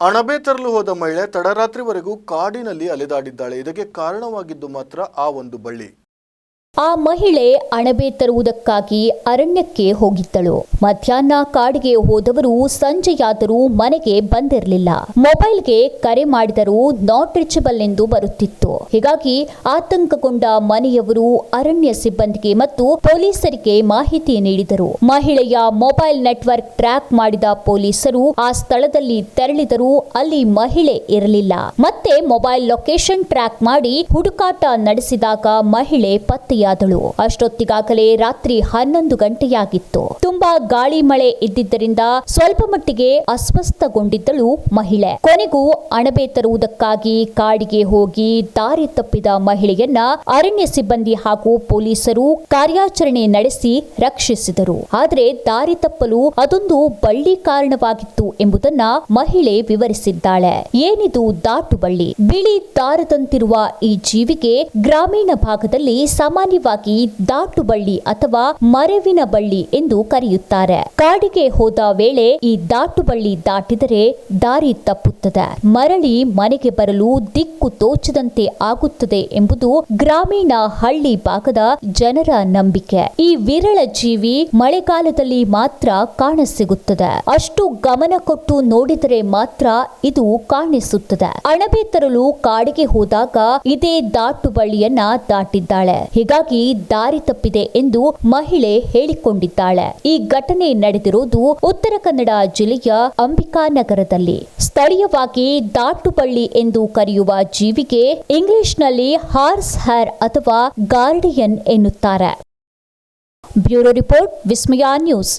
ಅಣಬೆ ತರಲು ಹೋದ ಮಹಿಳೆ ತಡರಾತ್ರಿವರೆಗೂ ಕಾಡಿನಲ್ಲಿ ಅಲೆದಾಡಿದ್ದಾಳೆ. ಇದಕ್ಕೆ ಕಾರಣವಾಗಿದ್ದು ಮಾತ್ರ ಆ ಒಂದು ಬಳ್ಳಿ. ಆ ಮಹಿಳೆ ಅಣಬೆ ತರುವುದಕ್ಕಾಗಿ ಅರಣ್ಯಕ್ಕೆ ಹೋಗಿದ್ದಳು. ಮಧ್ಯಾಹ್ನ ಕಾಡಿಗೆ ಹೋದವರು ಸಂಜೆಯಾದರೂ ಮನೆಗೆ ಬಂದಿರಲಿಲ್ಲ. ಮೊಬೈಲ್ಗೆ ಕರೆ ಮಾಡಿದರೂ ನಾಟ್ ರೀಚಬಲ್ ಎಂದು ಬರುತ್ತಿತ್ತು. ಹೀಗಾಗಿ ಆತಂಕಗೊಂಡ ಮನೆಯವರು ಅರಣ್ಯ ಸಿಬ್ಬಂದಿಗೆ ಮತ್ತು ಪೊಲೀಸರಿಗೆ ಮಾಹಿತಿ ನೀಡಿದರು. ಮಹಿಳೆಯ ಮೊಬೈಲ್ ನೆಟ್ವರ್ಕ್ ಟ್ರ್ಯಾಕ್ ಮಾಡಿದ ಪೊಲೀಸರು ಆ ಸ್ಥಳದಲ್ಲಿ ತೆರಳಿದರೂ ಅಲ್ಲಿ ಮಹಿಳೆ ಇರಲಿಲ್ಲ. ಮತ್ತೆ ಮೊಬೈಲ್ ಲೊಕೇಶನ್ ಟ್ರ್ಯಾಕ್ ಮಾಡಿ ಹುಡುಕಾಟ ನಡೆಸಿದಾಗ ಮಹಿಳೆ ಪತ್ತೆಯಾದಳು ಅಷ್ಟೊತ್ತಿಗಾಗಲೇ ರಾತ್ರಿ ಹನ್ನೊಂದು ಗಂಟೆಯಾಗಿತ್ತು. ತುಂಬಾ ಗಾಳಿ ಮಳೆ ಇದ್ದಿದ್ದರಿಂದ ಸ್ವಲ್ಪ ಮಟ್ಟಿಗೆ ಅಸ್ವಸ್ಥಗೊಂಡಿದ್ದಳು ಮಹಿಳೆ. ಕೊನೆಗೂ ಅಣಬೆ ತರುವುದಕ್ಕಾಗಿ ಕಾಡಿಗೆ ಹೋಗಿ ದಾರಿ ತಪ್ಪಿದ ಮಹಿಳೆಯನ್ನ ಅರಣ್ಯ ಸಿಬ್ಬಂದಿ ಹಾಗೂ ಪೊಲೀಸರು ಕಾರ್ಯಾಚರಣೆ ನಡೆಸಿ ರಕ್ಷಿಸಿದರು. ಆದರೆ ದಾರಿ ತಪ್ಪಲು ಅದೊಂದು ಬಳ್ಳಿ ಕಾರಣವಾಗಿತ್ತು ಎಂಬುದನ್ನ ಮಹಿಳೆ ವಿವರಿಸಿದ್ದಾಳೆ. ಏನಿದು ದಾಟು ಬಳ್ಳಿ ಬಿಳಿ ದಾರದಂತಿರುವ ಈ ಜೀವಿಗೆ ಗ್ರಾಮೀಣ ಭಾಗದಲ್ಲಿ ಸಾಮಾನ್ಯವಾಗಿ ದಾಟು ಬಳ್ಳಿ ಅಥವಾ ಮರವಿನ ಬಳ್ಳಿ ಎಂದು ಕರೆಯುತ್ತಾರೆ. ಕಾಡಿಗೆ ಹೋದ ವೇಳೆ ಈ ದಾಟು ಬಳ್ಳಿ ದಾಟಿದರೆ ದಾರಿ ತಪ್ಪುತ್ತದೆ. ಮರಳಿ ಮನೆಗೆ ಬರಲು ದಿಕ್ಕು ತೋಚದಂತೆ ಆಗುತ್ತದೆ ಎಂಬುದು ಗ್ರಾಮೀಣ ಹಳ್ಳಿ ಭಾಗದ ಜನರ ನಂಬಿಕೆ. ಈ ವಿರಳ ಜೀವಿ ಮಳೆಗಾಲದಲ್ಲಿ ಮಾತ್ರ ಕಾಣಸಿಗುತ್ತದೆ. ಅಷ್ಟು ಗಮನ ಕೊಟ್ಟು ನೋಡಿದರೆ ಮಾತ್ರ ಇದು ಕಾಣಿಸುತ್ತದೆ. ಅಣಬೆ ತರಲು ಕಾಡಿಗೆ ಹೋದಾಗ ಇದೇ ದಾಟು ಬಳ್ಳಿಯನ್ನ ದಾಟಿದ್ದಾಳೆ. ಹೀಗಾಗಿ ದಾರಿ ತಪ್ಪಿದೆ ಎಂದು ಮಹಿಳೆ ಹೇಳಿಕೊಂಡಿದ್ದಾಳೆ. ಈ ಘಟನೆ ನಡೆದಿರುವುದು ಉತ್ತರ ಕನ್ನಡ ಜಿಲ್ಲೆಯ ಅಂಬಿಕಾನಗರದಲ್ಲಿ ಸ್ಥಳೀಯವಾಗಿ ದಾಟುಬಳ್ಳಿ ಎಂದು ಕರೆಯುವ ಜೀವಿಗೆ ಇಂಗ್ಲಿಷ್ನಲ್ಲಿ ಹಾರ್ಸ್ ಹ್ಯಾರ್ ಅಥವಾ ಗಾರ್ಡಿಯನ್ ಎನ್ನುತ್ತಾರೆ. Bureau report, Vismaya news.